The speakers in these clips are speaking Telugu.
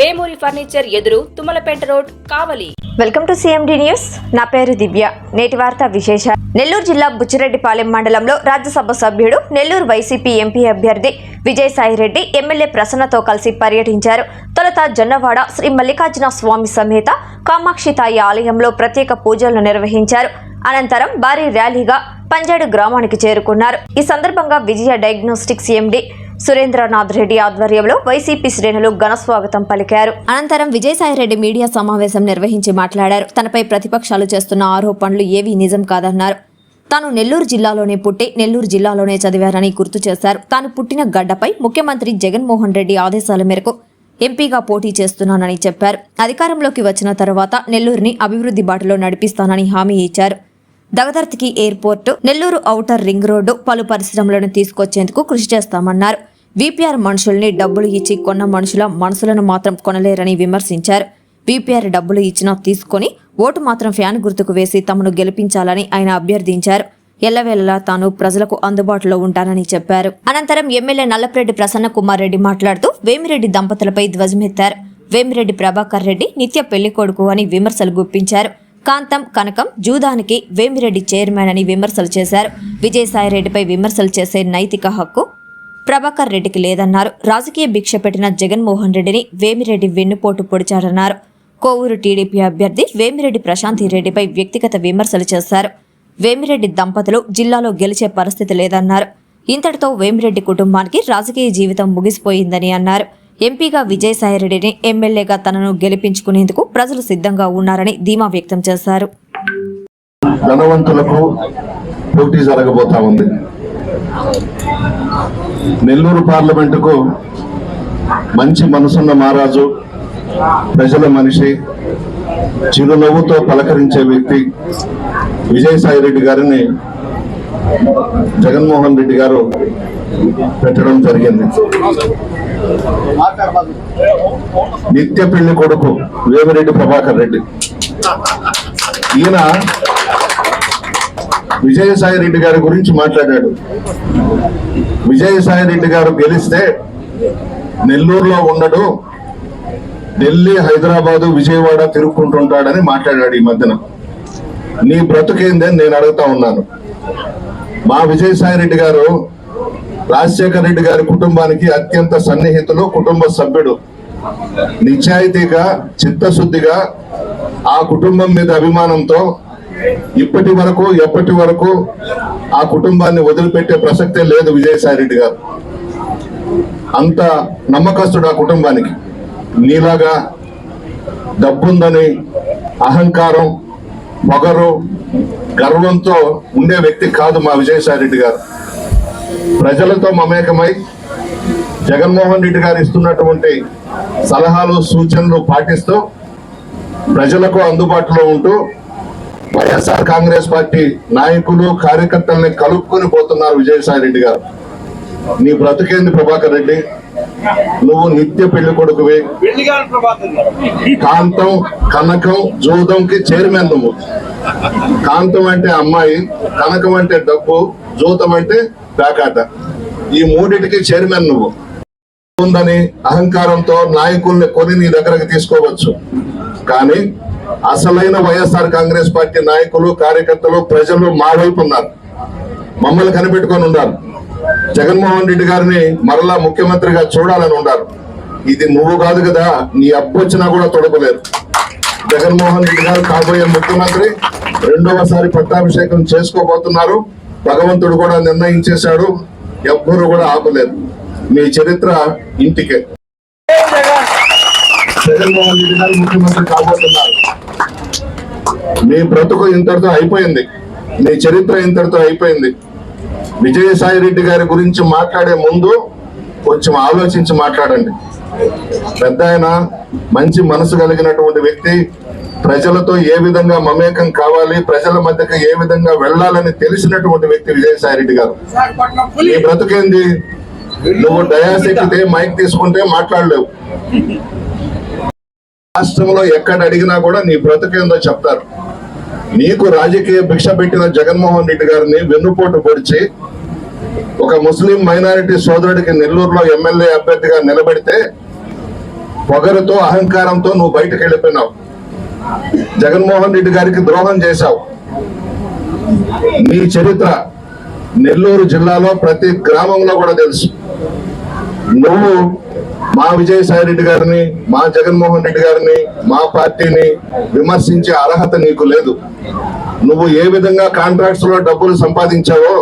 వేమూరి ఫర్నిచర్ ఎదురు Tummalapeta road Kavali. Welcome to CMD news నా పేరు దివ్య. నేటి వార్త విశేష నెల్లూరు జిల్లా బుచ్చిరెడ్డిపాలెం మండలంలో రాజ్యసభ సభ్యుడు నెల్లూరు వైసీపీ ఎంపీ అభ్యర్థి విజయసాయిరెడ్డి ఎమ్మెల్యే ప్రసన్నతో కలిసి పర్యటించారు. తొలుత జొన్నవాడ శ్రీ మల్లికార్జున స్వామి సమేత కామాక్షితాయి ఆలయంలో ప్రత్యేక పూజలు నిర్వహించారు. అనంతరం భారీ ర్యాలీగా పంజాడు గ్రామానికి చేరుకున్నారు. ఈ సందర్భంగా విజయ డయాగ్నోస్టిక్స్ ఎండీ సురేంద్రనాథ్ రెడ్డి ఆధ్వర్యంలో వైసీపీ శ్రేణులు ఘన స్వాగతం పలికారు. అనంతరం విజయసాయిరెడ్డి మీడియా సమావేశం నిర్వహించి మాట్లాడారు. తనపై ప్రతిపక్షాలు చేస్తున్న ఆరోపణలు ఏవీ నిజం కాదన్నారు. తాను నెల్లూరు జిల్లాలోనే పుట్టి నెల్లూరు జిల్లాలోనే చదివారని గుర్తు చేశారు. తాను పుట్టిన గడ్డపై ముఖ్యమంత్రి జగన్మోహన్ రెడ్డి ఆదేశాల మేరకు ఎంపీగా పోటీ చేస్తున్నానని చెప్పారు. అధికారంలోకి వచ్చిన తర్వాత నెల్లూరుని అభివృద్ధి బాటలో నడిపిస్తానని హామీ ఇచ్చారు. దగదర్తికి airport Nellore outer ring road పలు పరిశ్రమలను తీసుకొచ్చేందుకు కృషి చేస్తామన్నారు. వీపీఆర్ మనుషుల్ని డబ్బులు ఇచ్చి కొన్న మనుషుల మనసులను మాత్రం కొనలేరని విమర్శించారు. వీపీఆర్ డబ్బులు ఇచ్చినా తీసుకొని ఓటు మాత్రం ఫ్యాన్ గుర్తుకు వేసి తమను గెలిపించాలని ఆయన అభ్యర్థించారు. ఎల్లవేళలా తాను ప్రజలకు అందుబాటులో ఉంటానని చెప్పారు. అనంతరం ఎమ్మెల్యే నల్లప్రెడ్డి ప్రసన్న కుమార్ రెడ్డి మాట్లాడుతూ వేమిరెడ్డి దంపతులపై ధ్వజమెత్తారు. వేమిరెడ్డి ప్రభాకర్ రెడ్డి నిత్య పెళ్ళి కొడుకు అని విమర్శలు గుప్పించారు. కాంతం కనకం జూదానికి వేమిరెడ్డి చైర్మన్ అని విమర్శలు చేశారు. విజయసాయిరెడ్డిపై విమర్శలు చేసే నైతిక హక్కు ప్రభాకర్ రెడ్డికి లేదన్నారు. రాజకీయ భిక్ష పెట్టిన జగన్మోహన్ రెడ్డిని వేమిరెడ్డి వెన్నుపోటు పొడిచారన్నారు. కోవూరు టీడీపీ అభ్యర్థి వేమిరెడ్డి ప్రశాంతి రెడ్డిపై వ్యక్తిగత విమర్శలు చేశారు. వేమిరెడ్డి దంపతులు జిల్లాలో గెలిచే పరిస్థితి లేదన్నారు. ఇంతటితో వేమిరెడ్డి కుటుంబానికి రాజకీయ జీవితం ముగిసిపోయిందని అన్నారు. ఎంపీగా విజయసాయిరెడ్డిని ఎమ్మెల్యేగా తనను గెలిపించుకునేందుకు ప్రజలు సిద్ధంగా ఉన్నారని ధీమా వ్యక్తం చేశారు. ధనవంతులకు పోటీ జరగబోతా ఉంది. నెల్లూరు పార్లమెంటుకు మంచి మనసున్న మహారాజు ప్రజల మనిషి చిరునవ్వుతో పలకరించే వ్యక్తి విజయసాయి రెడ్డి గారిని జగన్మోహన్ రెడ్డి గారు పెట్టడం జరిగింది. నిత్య పెళ్ళి కొడుకు వేమిరెడ్డి ప్రభాకర్ రెడ్డి. ఈయన విజయసాయి రెడ్డి గారి గురించి మాట్లాడాడు. విజయసాయి రెడ్డి గారు గెలిస్తే నెల్లూరులో ఉండడు ఢిల్లీ హైదరాబాదు విజయవాడ తిరుక్కుంటుంటాడని మాట్లాడాడు ఈ మధ్యన. నీ బ్రతుకేందని నేను అడుగుతా ఉన్నాను. మా విజయసాయి రెడ్డి గారు రాజశేఖర రెడ్డి గారి కుటుంబానికి అత్యంత సన్నిహితులు కుటుంబ సభ్యుడు. నిజాయితీగా చిత్తశుద్ధిగా ఆ కుటుంబం మీద అభిమానంతో ఇప్పటి వరకు ఎప్పటి వరకు ఆ కుటుంబాన్ని వదిలిపెట్టే ప్రసక్తే లేదు విజయసాయి రెడ్డి గారు. అంత నమ్మకస్తుడు ఆ కుటుంబానికి. నీలాగా డబ్బుందని అహంకారం పొగరు గర్వంతో ఉండే వ్యక్తి కాదు మా విజయసాయి రెడ్డి గారు. ప్రజలతో మమేకమై జగన్మోహన్ రెడ్డి గారు ఇస్తున్నటువంటి సలహాలు సూచనలు పాటిస్తూ ప్రజలకు అందుబాటులో ఉంటూ వైఎస్ఆర్ కాంగ్రెస్ పార్టీ నాయకులు కార్యకర్తల్ని కలుపుకొని పోతున్నారు విజయసాయి రెడ్డి గారు. నీ బ్రతుకేంది ప్రభాకర్ రెడ్డి? నువ్వు నిత్య పెళ్ళి కొడుకువి. కాంతం కనకం జూదంకి చైర్మన్ నువ్వు. కాంతం అంటే అమ్మాయి కనకం అంటే డబ్బు జూతం అంటే పేకాట ఈ మూడిటికి చైర్మన్ నువ్వు. ఉందని అహంకారంతో నాయకుల్ని కొని నీ దగ్గరకు తీసుకోవచ్చు. కానీ అసలైన వైఎస్ఆర్ కాంగ్రెస్ పార్టీ నాయకులు కార్యకర్తలు ప్రజలు మా వైపు ఉన్నారు. మమ్మల్ని కనిపెట్టుకొని ఉన్నారు. జగన్మోహన్ రెడ్డి గారిని మరలా ముఖ్యమంత్రిగా చూడాలని ఉన్నారు. ఇది నువ్వు కాదు కదా నీ అబ్బొచ్చినా కూడా తొడపలేరు జగన్మోహన్ రెడ్డి గారు కాబోయే ముఖ్యమంత్రి రెండవసారి పట్టాభిషేకం చేసుకోబోతున్నారు. భగవంతుడు కూడా నిర్ణయించేశాడు. ఎవ్వరు కూడా ఆపలేరు మీ చరిత్ర ఇంటికే. జగన్మోహన్ రెడ్డి గారు ముఖ్యమంత్రి కాబోతున్నారు. మీ బ్రతుకు ఇంతటితో అయిపోయింది. మీ చరిత్ర ఇంతటితో అయిపోయింది. విజయసాయి రెడ్డి గారి గురించి మాట్లాడే ముందు కొంచెం ఆలోచించి మాట్లాడండి. పెద్ద ఆయన మంచి మనసు కలిగినటువంటి వ్యక్తి ప్రజలతో ఏ విధంగా మమేకం కావాలి ప్రజల మధ్యకి ఏ విధంగా వెళ్ళాలని తెలిసినటువంటి వ్యక్తి విజయసాయి రెడ్డి గారు. నీ బ్రతుకేంది? నువ్వు డయాస్ మైక్ తీసుకుంటే మాట్లాడలేవు. రాష్ట్రంలో ఎక్కడ అడిగినా కూడా నీ బ్రతుకేందో చెప్తారు. నీకు రాజకీయ భిక్ష పెట్టిన జగన్మోహన్ రెడ్డి గారిని వెన్నుపోటు పొడిచి ఒక ముస్లిం మైనారిటీ సోదరుడికి నెల్లూరులో ఎమ్మెల్యే అభ్యర్థిగా నిలబెడితే పొగరుతో అహంకారంతో నువ్వు బయటకు వెళ్ళిపోయినావు. జగన్మోహన్ రెడ్డి గారికి ద్రోహం చేశావు. నీ చరిత్ర నెల్లూరు జిల్లాలో ప్రతి గ్రామంలో కూడా తెలుసు. నువ్వు మా విజయసాయి రెడ్డి గారిని మా జగన్మోహన్ రెడ్డి గారిని మా పార్టీని విమర్శించే అర్హత నీకు లేదు. నువ్వు ఏ విధంగా కాంట్రాక్ట్స్లో డబ్బులు సంపాదించావో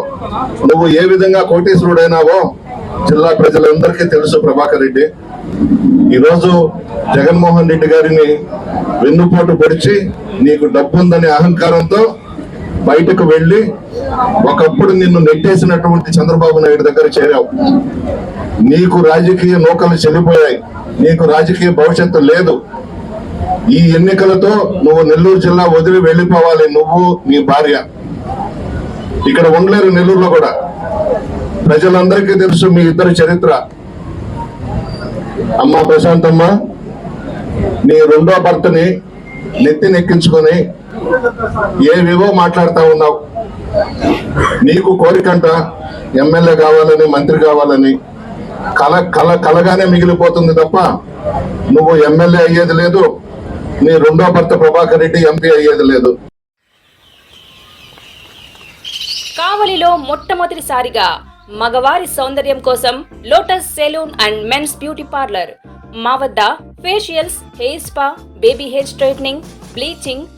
నువ్వు ఏ విధంగా కోటీశ్వరుడైనావో జిల్లా ప్రజలందరికీ తెలుసు ప్రభాకర్ రెడ్డి. ఈరోజు జగన్మోహన్ రెడ్డి గారిని వెన్నుపోటు పొడిచి నీకు డబ్బుందనే అహంకారంతో బయటకు వెళ్ళి ఒకప్పుడు నిన్ను నెట్టేసినటువంటి చంద్రబాబు నాయుడు దగ్గర చేరావు. నీకు రాజకీయ నౌకలు చెల్లిపోయాయి నీకు రాజకీయ భవిష్యత్తు లేదు. ఈ ఎన్నికలతో నువ్వు నెల్లూరు జిల్లా వదిలి వెళ్ళిపోవాలి. నువ్వు నీ భార్య. ఇక్కడ ఉండలేరు నెల్లూరులో కూడా. ప్రజలందరికీ తెలుసు మీ ఇద్దరి చరిత్ర. అమ్మ ప్రశాంతమ్మ నీ రెండో భర్తని నెత్తి నెక్కించుకొని ఏవేవో మాట్లాడుతూ ఉన్నావు? నీకు కోరికంట ఎమ్మెల్యే కావాలని మంత్రి కావాలని. కల కల కలగానే మిగిలిపోతుంది తప్ప నువ్వు ఎమ్మెల్యే అయ్యేది లేదు. నీ రెండో భర్త ప్రభాకర్ రెడ్డి ఎంపీ అయ్యేది లేదు. కావలిలో మొట్టమొదటిసారిగా మగవారి సౌందర్యం కోసం lotus salon and men's beauty parlour. మా వద్ద facials hair spa baby hair straightening bleaching